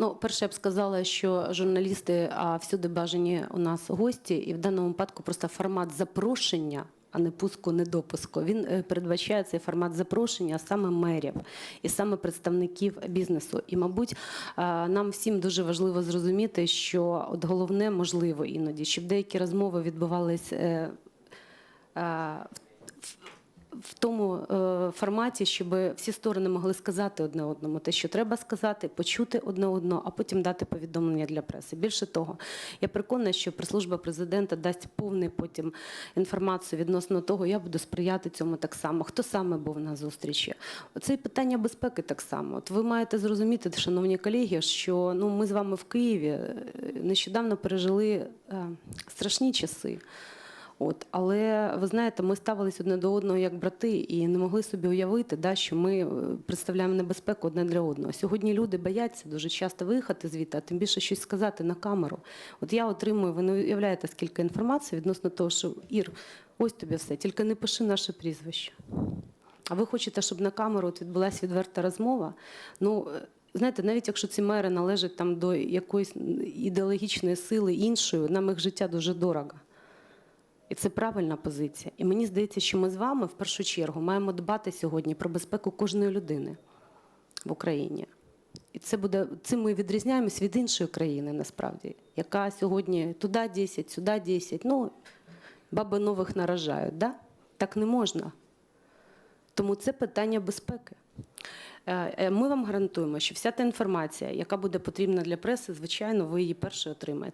Ну, перше, я б сказала, що журналісти а всюди бажані у нас гості, і в даному випадку просто формат запрошення. А не пуску, не допуску. Він е, передбачає цей формат запрошення саме мерів і саме представників бізнесу. І, мабуть, нам всім дуже важливо зрозуміти, що от головне можливо іноді, щоб деякі розмови відбувались е, в тому е, форматі, щоб всі сторони могли сказати одне одному те, що треба сказати, почути одне одного, а потім дати повідомлення для преси. Більше того, я переконана, що прес-служба президента дасть повний потім інформацію відносно того, я буду сприяти цьому так само. Хто саме був на зустрічі? Це і питання безпеки так само. От ви маєте зрозуміти, шановні колеги, що ну ми з вами в Києві е, нещодавно пережили е, страшні часи. От, але ви знаєте, ми ставились одне до одного як брати і не могли собі уявити, да, що ми е, представляємо небезпеку одне для одного. Сьогодні люди бояться дуже часто виїхати звідти, а тим більше щось сказати на камеру. От я отримую, ви не уявляєте, скільки інформації відносно того, що Ір, ось тобі все, тільки не пиши наше прізвище. А ви хочете, щоб на камеру от відбулася відверта розмова? Ну, е, знаєте, навіть якщо ці мери належать там до якоїсь ідеологічної сили іншої, нам їх життя дуже дорого. І це правильна позиція. І мені здається, що ми з вами в першу чергу маємо дбати сьогодні про безпеку кожної людини в Україні. І це буде цим ми відрізняємось від іншої країни, насправді, яка сьогодні туди 10, сюди 10. Ну, баби нових наражають. Да? Так не можна. Тому це питання безпеки. Е, е, Ми вам гарантуємо, що вся та інформація, яка буде потрібна для преси, звичайно, ви її перше отримаєте.